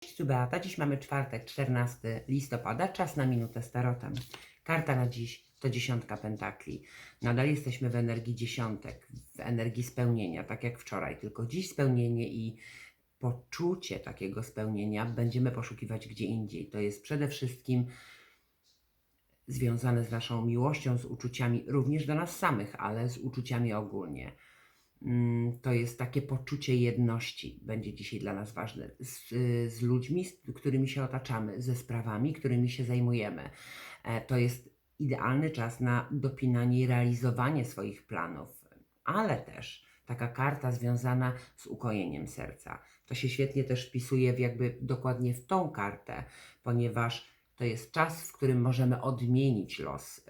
Cześć, Beata. Dziś mamy czwartek, 14 listopada. Czas na minutę z tarotem. Karta na dziś to dziesiątka pentakli. Nadal jesteśmy w energii dziesiątek, w energii spełnienia, tak jak wczoraj. Tylko dziś spełnienie i poczucie takiego spełnienia będziemy poszukiwać gdzie indziej. To jest przede wszystkim związane z naszą miłością, z uczuciami również do nas samych, ale z uczuciami ogólnie. Mm, To jest takie poczucie jedności, będzie dzisiaj dla nas ważne z, z ludźmi, z którymi się otaczamy, ze sprawami, którymi się zajmujemy. E, To jest idealny czas na dopinanie i realizowanie swoich planów, ale też taka karta związana z ukojeniem serca. To się świetnie też wpisuje w jakby dokładnie w tą kartę, ponieważ to jest czas, w którym możemy odmienić los.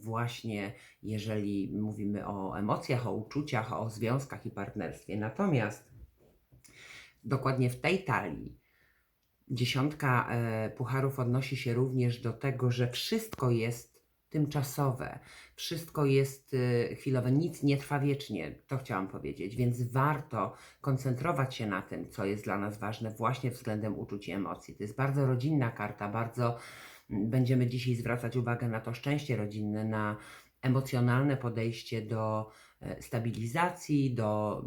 Właśnie jeżeli mówimy o emocjach, o uczuciach, o związkach i partnerstwie. Natomiast dokładnie w tej talii dziesiątka e, pucharów odnosi się również do tego, że wszystko jest tymczasowe, wszystko jest e, chwilowe, nic nie trwa wiecznie, to chciałam powiedzieć, więc warto koncentrować się na tym, co jest dla nas ważne właśnie względem uczuć i emocji. To jest bardzo rodzinna karta, bardzo mm, będziemy dzisiaj zwracać uwagę na to szczęście rodzinne, na emocjonalne podejście do stabilizacji, do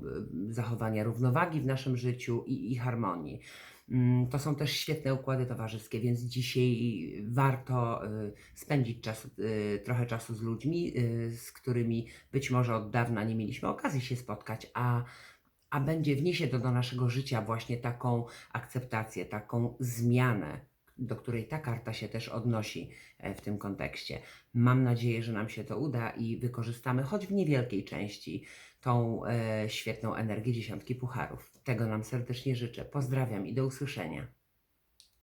e, zachowania równowagi w naszym życiu i, i harmonii. Mm, To są też świetne układy towarzyskie, więc dzisiaj warto y, spędzić czas, trochę czasu z ludźmi, z którymi być może od dawna nie mieliśmy okazji się spotkać, a, a będzie wniesie to do naszego życia właśnie taką akceptację, taką zmianę, do której ta karta się też odnosi e, w tym kontekście. Mam nadzieję, że nam się to uda i wykorzystamy choć w niewielkiej części tą e, świetną energię dziesiątki pucharów. Tego nam serdecznie życzę. Pozdrawiam i do usłyszenia.